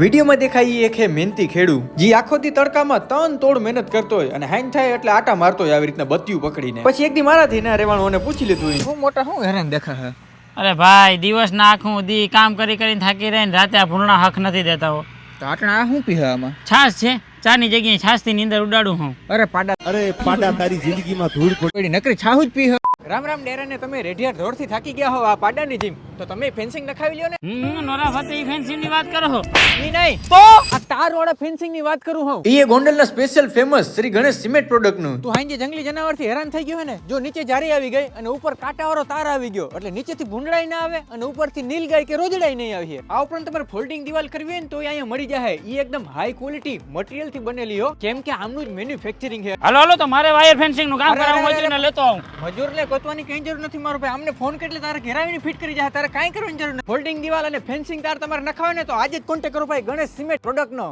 વિડીયોમાં દેખાય એક હે મહેનતી ખેડૂ જે આખો દી તડકામાં તન તોડ મહેનત કરતો હોય અને હાઈન થાય એટલે આટા મારતો હોય આવી રીતના બત્યું પકડીને. પછી એક દી મારાથી ના રેવાણું અને પૂછી લીધું હોય હું મોટા હું હેરાન દેખા હે અરે ભાઈ દિવસ ના આખું દી કામ કરી કરીને થાકી રહીને રાતે આ ભૂલણા હક નથી દેતા હો. તો આટણા શું પીહે આમાં? છાશ છે ચાની જગ્યાએ છાસથી નીંદર ઉડાડું હું. અરે પાડા અરે પાડા તારી જિંદગીમાં ધૂળ પડી નકરી છાહું જ પીહે. રામ રામ ડેરાને તમે રેઢિયાર ધોરથી થાકી ગયા હો આ પાડાની જીમ. તો તમે ફેન્સિંગ નખાવી લ્યો ને. હમ નોરા ફતેહી ફેન્સિંગની વાત કરો છો ઈ નહીં. તો આ તાર વાળા ફેન્સિંગની વાત કરું હું. એ ગોંડલના special famous Shri Ganesh cement પ્રોડક્ટનું. તું હાંજે જંગલી જનાવરથી હેરાન થઈ ગયો હે ને? જો નીચે જારી આવી ગઈ અને ઉપર કાંટાવાળો તાર આવી ગયો. એટલે નીચેથી ભૂંડળાઈ ના આવે અને ઉપરથી નીલ ગાય કે રોજડાઈ નહીં આવી છે. આ ઉપરાંત તમારે ફોલ્ડિંગ દિવાલ કરવી હોય ને તો અહીંયા મળી જાય. એ એકદમ હાઈ ક્વોલિટી મટીરિયલથી બનેલી હો. કેમ કે આમનું જ મેન્યુફેક્ચરિંગ છે હાલો હાલો તો મારે વાયર ફેન્સિંગનું કામ કરાવવું અરે, મજૂરને લેતો આવું. મજૂર ને ગોતવાની કઈ જરૂર નથી મારો ભાઈ. અમને ફોન કેટલે તારે ઘેરાવીને ફિટ કરી જાય. તારે કાંઈ કરવાની જરૂર નથી. ફોલ્ડિંગ દિવાલ અને ફેન્સિંગ તાર તમારે નખાવે ને તો આજે જ કોન્ટેક્ટ કરો ભાઈ ગણેશ સિમેન્ટ પ્રોડક્ટ નો.